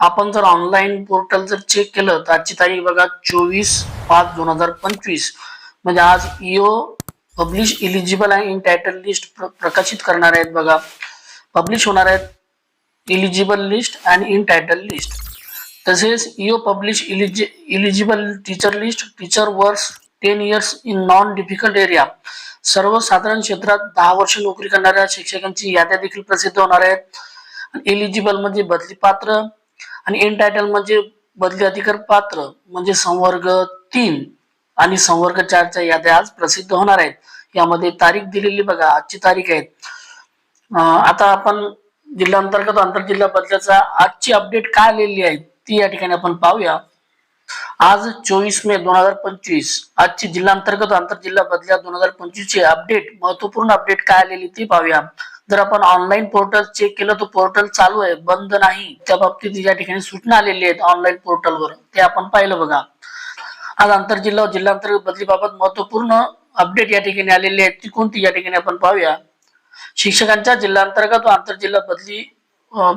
आपण जर online portal जर चेक केलं तर आजची तारीख बघा चोवीस पाच दोन हजार पंचवीस. म्हणजे आज इओ पब्लिश इलिजिबल आणि इन टायटल लिस्ट प्रकाशित करणार आहेत बघा. पब्लिश होणार आहेत eligible list and entitle list तसेच इओ publish इलिजि eligible teacher list teacher was ten years in non difficult area सर्वसाधारण क्षेत्रात दहा वर्ष नोकरी करणाऱ्या शिक्षकांची याद्या देखील प्रसिद्ध होणार आहेत. एलिजिबल म्हणजे बदली पात्र आणि इन टायटल म्हणजे बदली अधिकार पात्र म्हणजे संवर्ग तीन आणि संवर्ग चारच्या याद्या आज प्रसिद्ध होणार आहेत. यामध्ये तारीख दिलेली बघा आजची तारीख आहे. आता आपण जिल्हा अंतर्गत आंतरजिल्हा बदल्याचा आजची अपडेट काय आलेली आहे ती या ठिकाणी आपण पाहूया. आज चोवीस मे दोन हजार पंचवीस आजची जिल्हा अंतर्गत आंतरजिल्हा बदल्या दोन हजार पंचवीस ची अपडेट महत्त्वपूर्ण अपडेट काय आलेली ती पाहूया. जर आपण ऑनलाईन पोर्टल चेक केलं तर पोर्टल चालू आहे बंद नाही. त्या बाबतीत या ठिकाणी सूचना आलेली आहेत ऑनलाईन पोर्टलवर ते आपण पाहिलं बघा. आज आंतरजिल्हा व जिल्हा बदलीबाबत महत्त्वपूर्ण अपडेट या ठिकाणी आलेली आहेत. ती कोणती या ठिकाणी आपण पाहूया? शिक्षकांच्या जिल्हा अंतर्गत व आंतरजिल्हा बदली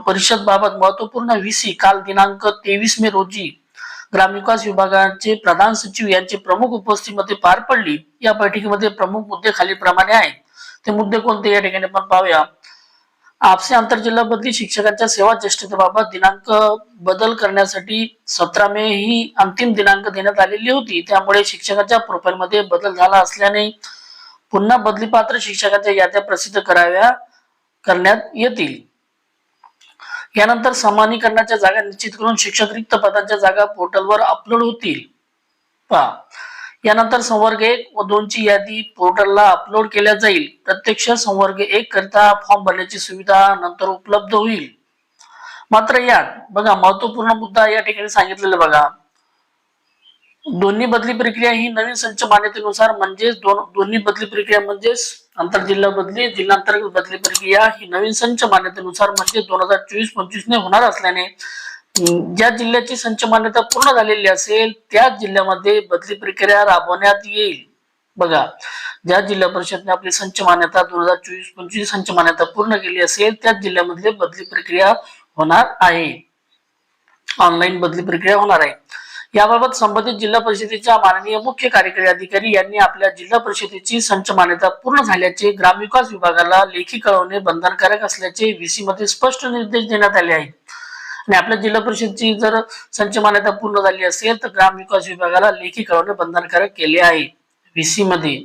परिषद बाबत महत्त्वपूर्ण व्हीसी काल दिनांक तेवीस मे रोजी ग्रामविकास विभागाचे प्रधान सचिव यांचे प्रमुख उपस्थितीमध्ये पार पडली. या बैठकीमध्ये प्रमुख मुद्दे खालीलप्रमाणे आहेत. ते मुद्दे कोणते या ठिकाणी आपण पाहूया. आंतर आंतरजिल्हा बदली शिक्षकांच्या सेवा ज्येष्ठतेबाबत दिनांक बदल करण्यासाठी सतरा मे ही अंतिम दिनांक देण्यात आलेली होती. त्यामुळे शिक्षकांच्या प्रोफाईलमध्ये बदल झाला असल्याने पुन्हा बदलीपात्र शिक्षकांच्या याद्या प्रसिद्ध कराव्या करण्यात येतील. यानंतर समानीकरणाच्या जागा निश्चित करून शिक्षक रिक्त पदांच्या जागा पोर्टलवर अपलोड होतील. पहा. यानंतर संवर्ग एक व दोनची यादी पोर्टलला अपलोड केल्या जाईल. प्रत्यक्ष संवर्ग एक करिता फॉर्म भरण्याची सुविधा नंतर उपलब्ध होईल. मात्र यात बघा महत्त्वपूर्ण मुद्दा या ठिकाणी सांगितलेला बघा. दोन्ही बदली प्रक्रिया ही नवीन संच मान्यतेनुसार म्हणजेच दोन दोन्ही बदली प्रक्रिया म्हणजेच आंतरजिल्हा बदली जिल्हा अंतर्गत बदली प्रक्रिया ही नवीन संच मान्यतेनुसार म्हणजे दोन हजार चोवीस पंचवीस ने होणार असल्याने ज्या जिल्ह्याची संच मान्यता पूर्ण झालेली असेल त्याच जिल्ह्यामध्ये बदली प्रक्रिया राबवण्यात येईल. बघा ज्या जिल्हा परिषदने आपली संच मान्यता दोन हजार चोवीस पंचवीस संच मान्यता पूर्ण केली असेल त्याच जिल्ह्यामध्ये बदली प्रक्रिया होणार आहे. ऑनलाईन बदली प्रक्रिया होणार आहे. याबाबत संबंधित जिल्हा परिषदेच्या माननीय मुख्य कार्यकारी अधिकारी यांनी आपल्या जिल्हा परिषदेची संच मान्यता पूर्ण झाल्याचे ग्रामविकास विभागाला लेखी कळवणे बंधनकारक असल्याचे व्हीसी मध्ये स्पष्ट निर्देश देण्यात आले आहेत. आणि आपल्या जिल्हा परिषदची जर संच मान्यता पूर्ण झाली असेल तर ग्रामविकास विभागाला लेखी कळवणे बंधनकारक केले आहे. व्हीसी मध्ये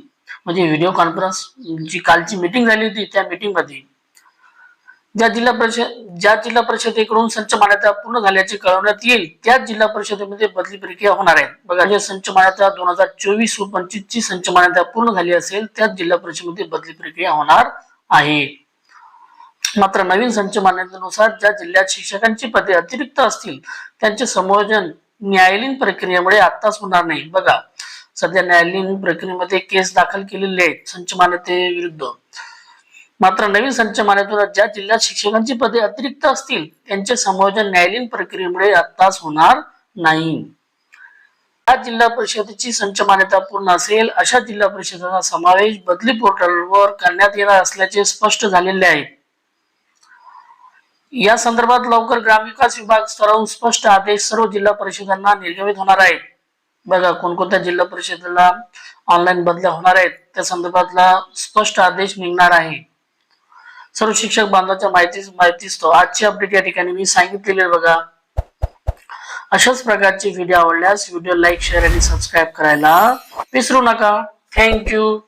म्हणजे व्हिडिओ कॉन्फरन्स जी कालची मीटिंग झाली होती त्या मीटिंगमध्ये. ज्या जिल्हा परिषद ज्या जिल्हा परिषदेकडून संच मान्यता पूर्ण झाल्याचे कळवण्यात येईल त्याच जिल्हा परिषदेमध्ये बदली प्रक्रिया होणार आहे. बघा जे संच मान्यता दोन हजार चोवीस व पंचवीस ची संच मान्यता पूर्ण झाली असेल त्याच जिल्हा परिषदेमध्ये बदली प्रक्रिया होणार आहे. मात्र नवीन संच मान्यतेनुसार ज्या जिल्ह्यात शिक्षकांची पदे अतिरिक्त असतील त्यांचे संयोजन न्यायालयीन प्रक्रियेमुळे आत्ताच होणार नाही. बघा सध्या न्यायालयीन प्रक्रियेमध्ये केस दाखल केलेले आहेत संच मान्यते विरुद्ध. मात्र नवीन संच मान्यतेनुसार ज्या जिल्ह्यात शिक्षकांची पदे अतिरिक्त असतील त्यांचे संयोजन न्यायालयीन प्रक्रियेमुळे आत्ताच होणार नाही. या जिल्हा परिषदेची संच मान्यता पूर्ण असेल अशा जिल्हा परिषदेचा समावेश बदली पोर्टलवर करण्यात येणार असल्याचे स्पष्ट झालेले आहे. या संदर्भात लवकर ग्रामविकास विभाग स्तरावरून स्पष्ट आदेश सर्व जिल्हा परिषदांना निर्गमित होणार आहेत. बघा कोणकोणत्या जिल्हा परिषदेला ऑनलाईन बदल्या होणार आहेत त्या संदर्भातला स्पष्ट आदेश निघणार आहे. सर्व शिक्षक बांधवाच्या माहिती माहितीच तो. आजची अपडेट या ठिकाणी मी सांगितलेली बघा. अशाच प्रकारचे व्हिडिओ आवडल्यास व्हिडिओ लाईक शेअर आणि सबस्क्राईब करायला विसरू नका. थँक्यू